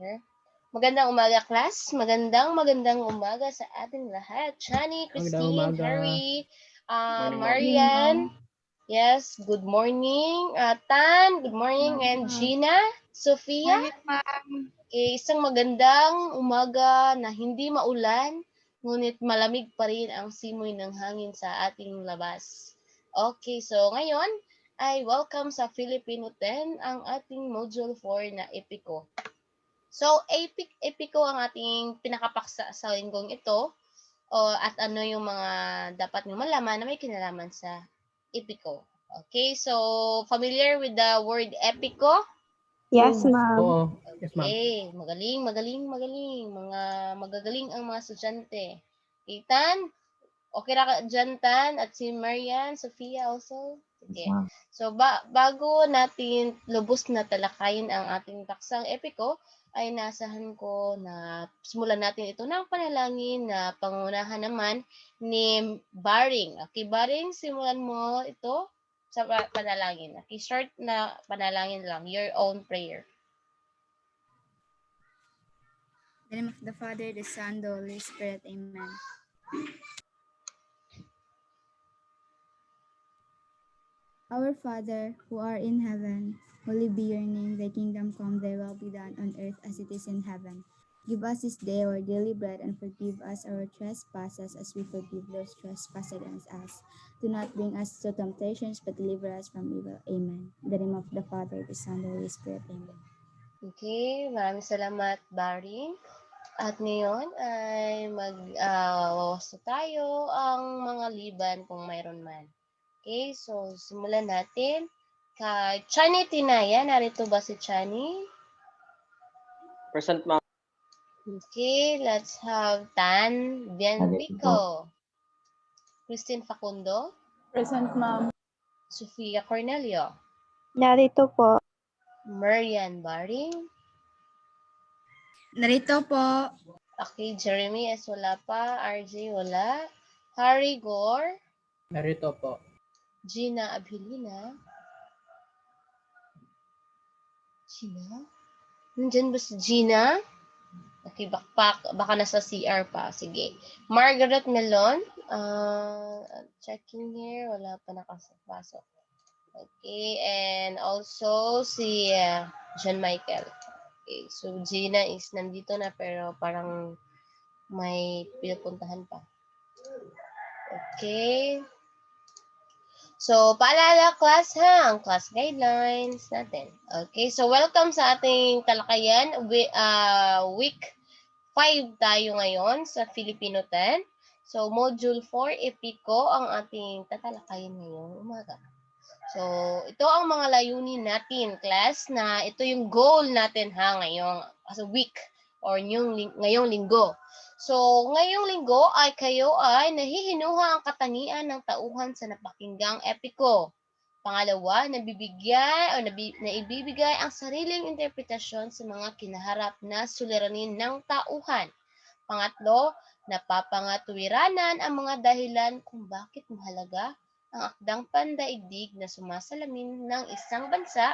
Here. Magandang umaga, class. Magandang magandang umaga sa ating lahat. Chani, Christine. Harry, uh, Marian. Yes, good morning. Uh, Tan, good morning. And Gina, Sofia. Okay, isang magandang umaga na hindi maulan, ngunit malamig pa rin ang simoy ng hangin sa ating labas. Okay, so ngayon ay welcome sa Filipino 10 ang ating Module 4 na Epico. So, epic, Epico ang ating pinakapaksa sa linggong ito o, at ano yung mga dapat nyo malaman na may kinalaman sa Epico. Okay, so familiar with the word Epico? Yes, ma'am. Oo. Yes, ma'am. Okay, magaling, magaling, magaling. Mga magagaling ang mga estudyante. Okay, Tan? Okay ra ka dyan, Tan? At si Marian, Sofia also? Okay. So, ba bago natin lubos na talakayin ang ating taksang epiko, ay nasahan ko na simulan natin ito ng panalangin na pangunahan naman ni Baring. Okay, Baring, simulan mo ito sa pa- panalangin. Okay, short na panalangin lang, your own prayer. In the name of the Father, the Son, the Holy Spirit. Amen. Our Father, who art in heaven, holy be your name. Thy kingdom come, thy will be done on earth as it is in heaven. Give us this day our daily bread and forgive us our trespasses as we forgive those trespass against us. Do not bring us to temptations, but deliver us from evil. Amen. In the name of the Father, the Son, the Holy Spirit. Amen. Okay, maraming salamat, Barry. At ngayon ay mag-wawasto tayo ang mga liban kung mayroon man. Okay, so simulan natin. Kay Chani Tinaya, narito ba si Chani? Present ma'am. Okay, let's have Tan Bienpico. Christine Facundo. Present, ma'am. Sofia Cornelio. Narito po. Marian Baring. Narito po. Okay, Jeremy S. wala pa. RJ wala. Harry Gore. Narito po. Gina Abilina. Gina? Nandyan ba si Gina? Okay, backpack. Baka nasa CR pa. Sige. Margaret Melon. Uh, checking here. Wala pa nakapasok. Okay. And also si uh, John Michael. Okay. So, Gina is nandito na pero parang may pinupuntahan pa. Okay. So, paalala class ha, ang class guidelines natin. Okay, so welcome sa ating talakayan. We, uh, week 5 tayo ngayon sa Filipino 10. So, module 4, EPICO, ang ating tatalakayin ngayong umaga. So, ito ang mga layunin natin, class, na ito yung goal natin ha ngayong as a week or yung, ling- ngayong linggo. So, ngayong linggo ay kayo ay nahihinuha ang katangian ng tauhan sa napakinggang epiko. Pangalawa, nabibigyan o nabi, naibibigay ang sariling interpretasyon sa mga kinaharap na suliranin ng tauhan. Pangatlo, napapangatuwiranan ang mga dahilan kung bakit mahalaga ang akdang pandaigdig na sumasalamin ng isang bansa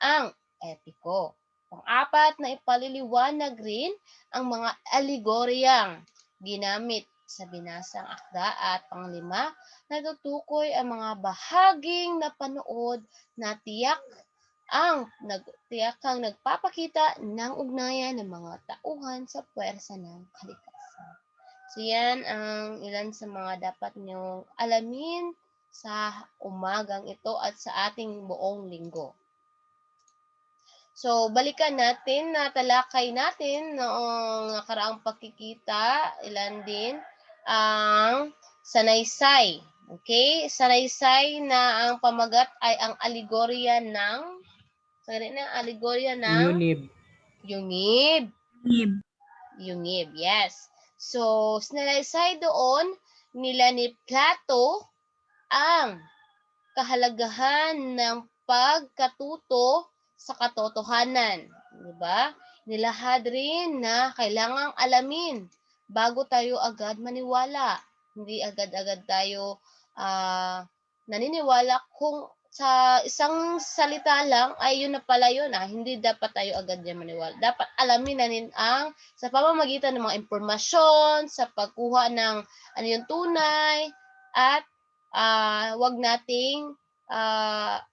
ang epiko. Pang-apat na ipaliliwanag rin ang mga alegoryang ginamit sa binasang akda at panglima, natutukoy ang mga bahaging napanood na tiyak ang nag, tiyak ang nagpapakita ng ugnayan ng mga tauhan sa puwersa ng kalikasan. So yan ang ilan sa mga dapat niyong alamin sa umagang ito at sa ating buong linggo. So, balikan natin na talakay natin noong nakaraang pakikita, ilan din, ang sanaysay. Okay? Sanaysay na ang pamagat ay ang alegorya ng, sorry na, alegorya ng Unib. yungib. Yungib, yes. So, sinalaysay doon nila ni Plato ang kahalagahan ng pagkatuto sa katotohanan. Di ba? Nilahad rin na kailangang alamin bago tayo agad maniwala. Hindi agad-agad tayo ah, naniniwala kung sa isang salita lang ay yun na pala yun ah. Hindi dapat tayo agad yan maniwala. Dapat alamin natin ang sa pamamagitan ng mga impormasyon, sa pagkuha ng ano yung tunay, at ah wag nating ah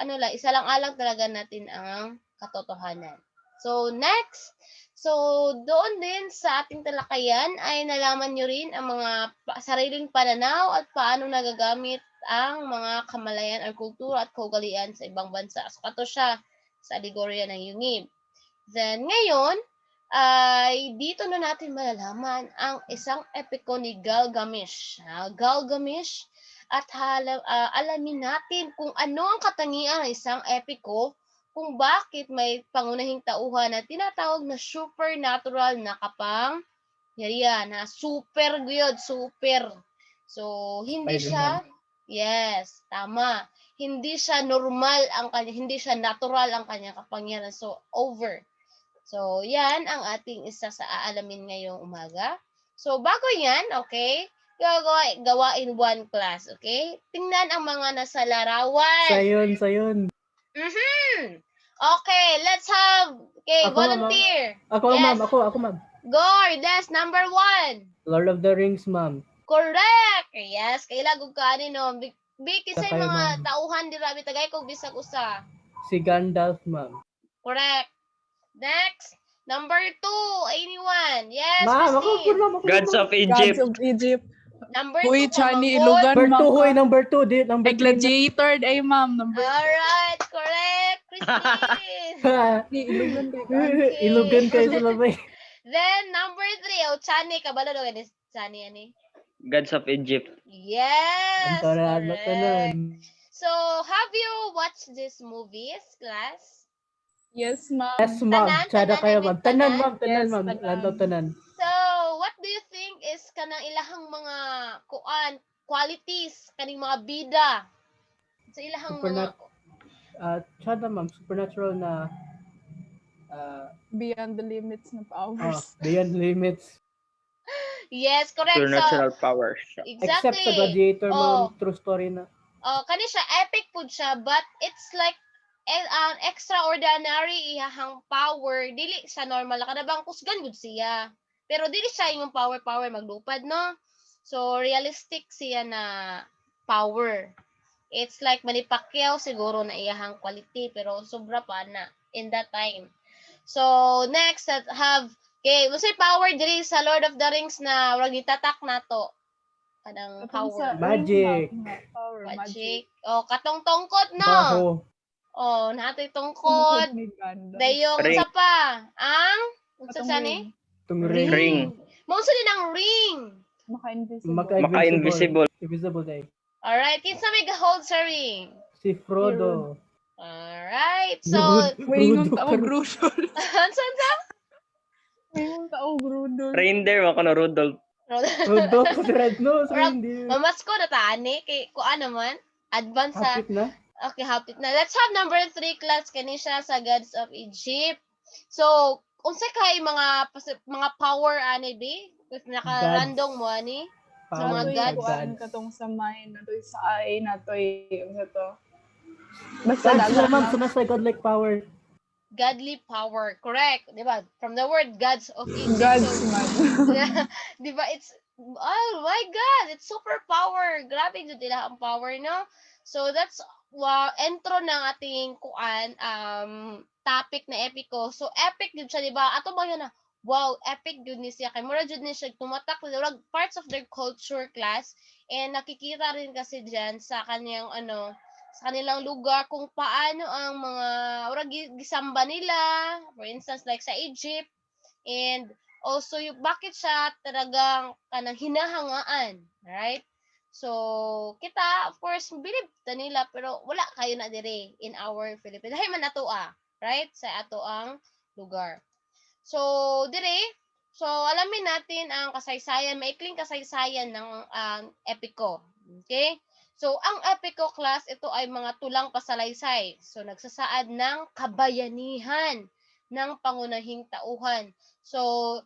ano lang, isa lang alang talaga natin ang katotohanan. So, next. So, doon din sa ating talakayan ay nalaman nyo rin ang mga sariling pananaw at paano nagagamit ang mga kamalayan or kultura at kaugalian sa ibang bansa. So, kato siya sa alegorya ng yungib. Then, ngayon, ay dito na natin malalaman ang isang epiko ni Galgamesh. Ah, Galgamesh at hala, ah, alamin natin kung ano ang katangian ng isang epiko kung bakit may pangunahing tauhan na tinatawag na supernatural na kapang yariya na super good, super. So, hindi siya, yes, tama. Hindi siya normal ang kanya, hindi siya natural ang kanyang kapangyarihan. So, over. So, yan ang ating isa sa aalamin ngayong umaga. So, bago yan, okay, gagawa, gawain one class, okay? Tingnan ang mga nasa larawan. Sayon, sayon. Mhm. Okay, let's have okay, Ako, ma'am, volunteer. Ako, Yes. ma'am. Ako, ako, ma'am. Gore, that's number one. Lord of the Rings, ma'am. Correct. Yes, kaila gug kani no. Bi- Biki sa mga ma'am. tauhan dira bitagay kog bisag usa. Si Gandalf, ma'am. Correct. Next, number two, anyone? Yes, Ma'am, ako, ako, Christine. ma'am. Ako, Gods ma'am. of Egypt. Gods of Egypt. Number Uy, two, Chani. Ilogan. Number two, ma'am. hoy, number two. Di, number Ay, three. gladiator, ay ma'am. Number Alright, correct, Christine. Ni Ilugan kay Gan. Ilugan kayo sa labay. Then, number three, oh, Chani, kabalo do ni Chani, ani? Gods of Egypt. Yes, na correct. tanan. So, have you watched these movies, class? Yes, ma'am. Yes, ma'am. Tanan, Tsada tanan, kayo, Edith, ma'am. Tanan, tanan? ma'am. Tanan, Yes, ma'am. tanan. Lantaw tanan. So, what do you think is kanang ilahang mga kuan qualities kaning mga bida sa ilahang mga Supernat- Ah, tsada, ma'am. Supernatural na ah, Beyond the limits ng powers. beyond limits. Yes, correct. Supernatural So, powers. Except sa exactly. Gladiator, Oh. ma'am. True story na. Oh, kani siya epic pud siya but it's like eh, an extraordinary ihahang power dili sa normal na kanabang kusgan gud siya. Pero dili siya yung power power maglupad no. So realistic siya na power. It's like Manny Pacquiao siguro na iyahang quality pero sobra pa na in that time. So next that have okay, mo power diri sa Lord of the Rings na wag itatak nato kanang power. sa Magic. Power, magic. Magic. Oh, katong tongkod no. Baho. Oh, natoy Tungkod. Dayong sa pa. Ang unsa sa ni? Itong ring. Ring. Mo din ang ring. Maka-invisible. Maka-invisible. Invisible day. Alright, kinsa may hold sa ring? Si Frodo. Alright. So, Mayroong Frodo tao Grudol. unsa sa? Mayroong tao Grudol. Reindeer, mga na Rudolph. Frodo ko si Red Nose. Reindeer. Mamas ko na taani kay kuan naman. Advance sa Hapit na. Okay, hapit na. Let's have number three class kani siya sa Gods of Egypt. So, unsa kay mga mga power ani bi? If naka-random mo ani? Sa mga gods. kuan katong sa mind, natoy sa eye, natoy ano to. Basta dagat ma'am. nasa godlike power. godly power. Correct. Di ba? From the word gods of Egypt. Gods So, man. di ba? It's, oh my God, it's super power. Grabe jud nila ang power, no? So, that's wa intro ng ating kuan um topic na epiko. So, epic jud siya, di ba? Ato ba yun na, wow, epic jud ni siya. Kay mura jud ni siya tumatak sa parts of their culture class and nakikita rin kasi diyan sa kanyang ano sa kanilang lugar kung paano ang mga ura gi- gisamba nila for instance like sa Egypt and also yung bakit siya talagang kanang hinahangaan right so kita of course believe ta nila pero wala kayo na dire in our Philippines. Dahil man nato ah right? Sa ato ang lugar. So dire so alamin natin ang kasaysayan maikling kasaysayan ng um, epiko okay? So, ang Epico class, ito ay mga tulang pasalaysay. So, nagsasaad ng kabayanihan ng pangunahing tauhan. So,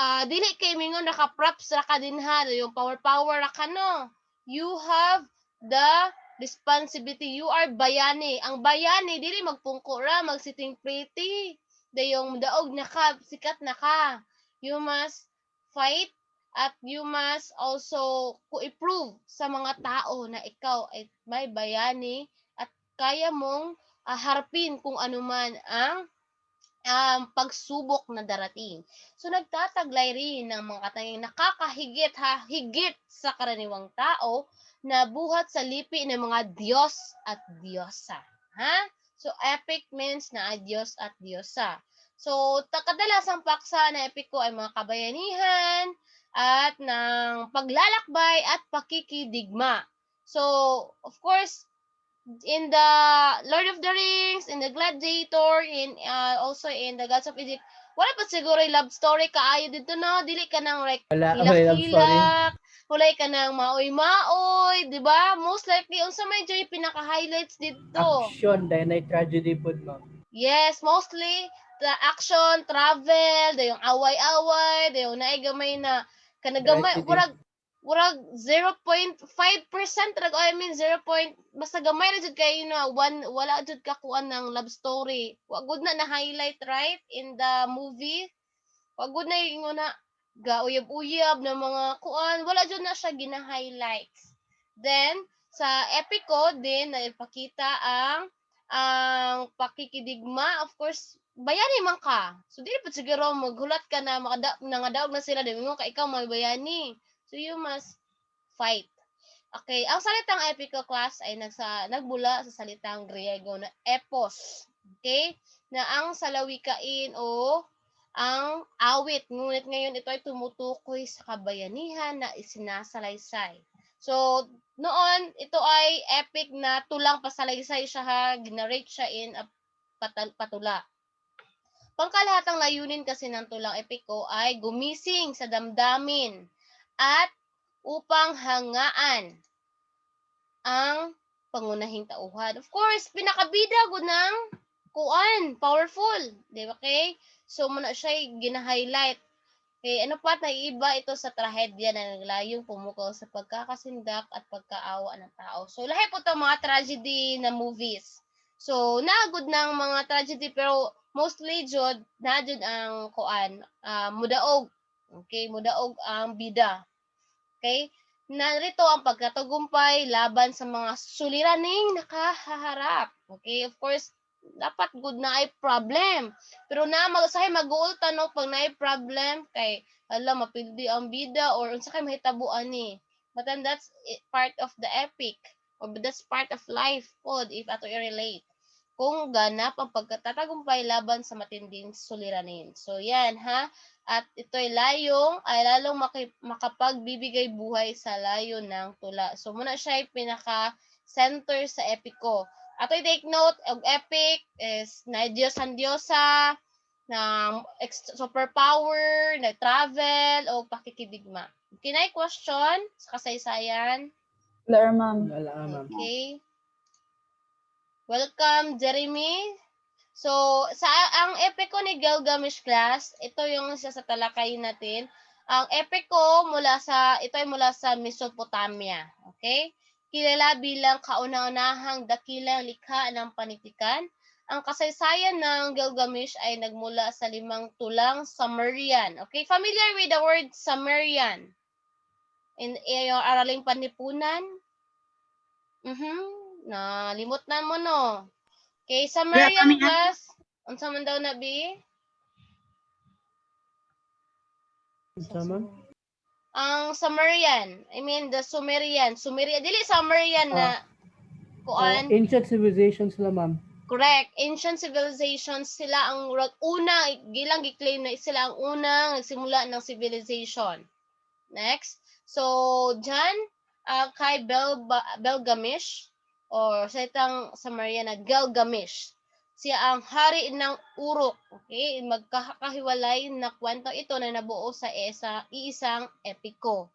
ah dili kay mingon naka-props ra ka din ha, yung power power ra ka no. You have the responsibility. You are bayani. Ang bayani, dili magpungko ra, magsiting pretty. Dayong daog na ka, sikat na ka. You must fight at you must also ku-improve sa mga tao na ikaw ay may bayani at kaya mong ah, harapin kung ano man ang um, pagsubok na darating. So nagtataglay rin ng mga katayang nakakahigit ha, higit sa karaniwang tao na buhat sa lipi ng mga Diyos at Diyosa. Ha? So epic means na Diyos at Diyosa. So kadalasang paksa na epic ko ay mga kabayanihan at ng paglalakbay at pakikidigma. So, of course, in the Lord of the Rings, in the Gladiator, in uh, also in the Gods of Egypt, wala pa siguro yung love story kaayo dito no, dili ka nang like Wala, hilak-hilak, walay ka nang maoy-maoy, di ba? Most likely, unsa may joy pinaka-highlights dito. Action, dahil na tragedy po, ma'am. Yes, mostly the action, travel, dayong away-away, dayong naigamay na kanagamay murag murag 0.5% rag I mean 0. point- basta gamay na jud kay na one wala jud ka kuan ng love story. Wa gud na na highlight right in the movie. Wa gud na ingon na gauyab-uyab na mga kuan, wala jud na siya gina-highlights. Then sa Epico din na ipakita ang ang pakikidigma, of course, bayani man ka. So, di pa siguro maghulat ka na makada, nangadaog na sila, di mo ka ikaw may bayani. So, you must fight. Okay, ang salitang epico class ay nagsa, nagbula sa salitang Griego na epos. Okay? Na ang salawikain o ang awit. Ngunit ngayon ito ay tumutukoy sa kabayanihan na isinasalaysay. So, noon, ito ay epic na tulang pasalaysay siya ha. Ginarate siya in a patal- patula. Pangkalahatang layunin kasi ng tulang epiko ay gumising sa damdamin at upang hangaan ang pangunahing tauhan. Of course, pinakabida ng kuan, powerful. Di ba kay? So, muna siya gina-highlight. Okay, ano pa, naiiba ito sa trahedya na naglayong pumukaw sa pagkakasindak at pagkaawa ng tao. So, lahat po ito mga tragedy na movies. So, nagod ng mga tragedy, pero mostly jud na ang kuan, ah, mudaog. Okay, mudaog ang bida. Okay? Narito ang pagkatagumpay laban sa mga suliraning nakahaharap. Okay, of course, dapat good na ay problem. Pero na magasahay mag-uul tanong pag naay problem kay hala mapildi ang bida or unsa kay mahitabuan ni. But then that's part of the epic or that's part of life pod if ato i-relate. Kung ganap ang pagkatatagumpay laban sa matinding suliranin. So yan ha. At ito'y layong ay lalong maki- makapagbibigay buhay sa layo ng tula. So muna siya ay pinaka center sa epiko. Ato take note og epic is na Diyos ang Diyosa, na ex- superpower, na travel, o pakikidigma. Kinay question sa kasaysayan? Wala, ma'am. Wala, ma'am. Okay. Welcome, Jeremy. So, sa ang epic ni Gilgamesh class, ito yung isa sa talakay natin. Ang epic mula sa ito ay mula sa Mesopotamia, okay? Kilala bilang kauna-unahang dakilang likha ng panitikan. Ang kasaysayan ng Gilgamesh ay nagmula sa limang tulang Sumerian. Okay, familiar with the word Sumerian? In yung araling panlipunan? Mhm. Na limot na mo no. Okay, Sumerian class. Unsa man daw na bi? Unsa, ma'am? Ang Sumerian. I mean the Sumerian. Sumerian dili Sumerian na Ah, kuan. ancient civilizations sila, ma'am. Correct. Ancient civilizations sila ang rag- una gilang gi-claim na sila ang unang nagsimula ng civilization. Next. So, dyan, ah, kay Bel Belgamish or sa itang Sumerian na Gilgamesh. Siya ang hari ng Uruk. Okay? Magkakahiwalay na kwento ito na nabuo sa isa, iisang epiko.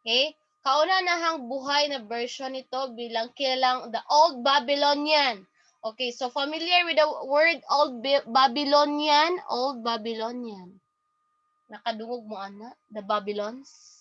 Okay? Kauna-nahang buhay na version nito bilang kilalang the Old Babylonian. Okay, so familiar with the word Old Ba- Babylonian? Old Babylonian. Nakadungog mo, ana? The Babylons?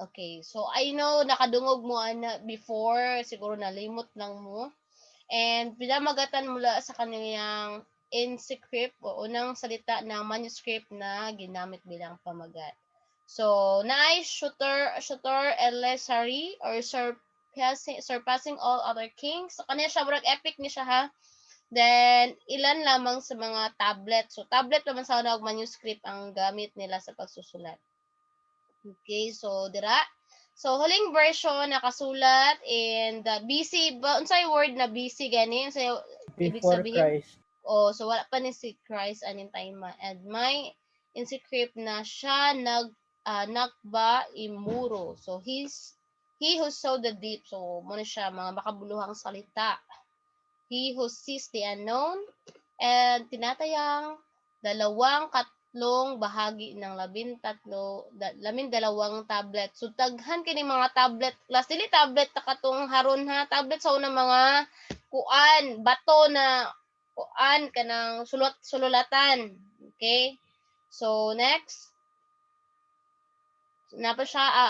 Okay, so I know nakadungog mo ana before, siguro nalimot lang mo. And pinamagatan mula sa kaniyang inscript o unang salita ng manuscript na ginamit bilang pamagat. So, naay shooter, shooter Elisari or surpassing, surpassing all other kings. So, kanya siya, murag epic ni siya ha. Then, ilan lamang sa mga tablet. So, tablet naman sa manuscript ang gamit nila sa pagsusulat. Okay, so dira. So huling version nakasulat in the BC, ba unsay word na BC gani? So Ibig sabihin- Christ. oh, so wala pa ni si Christ aning time ma- and may inscript na siya nag ah, nakba imuro. So he's he who sowed the deep. So mo na siya mga makabuluhang salita. He who sees the unknown and tinatayang dalawang katlong bahagi ng labing tatlo, da, lamin dalawang tablet. So daghan kini mga tablet. Last dili tablet ta katong haron ha, tablet sa unang mga kuan, bato na kuan kanang sulat sululatan. Okay? So next. Napa siya ah,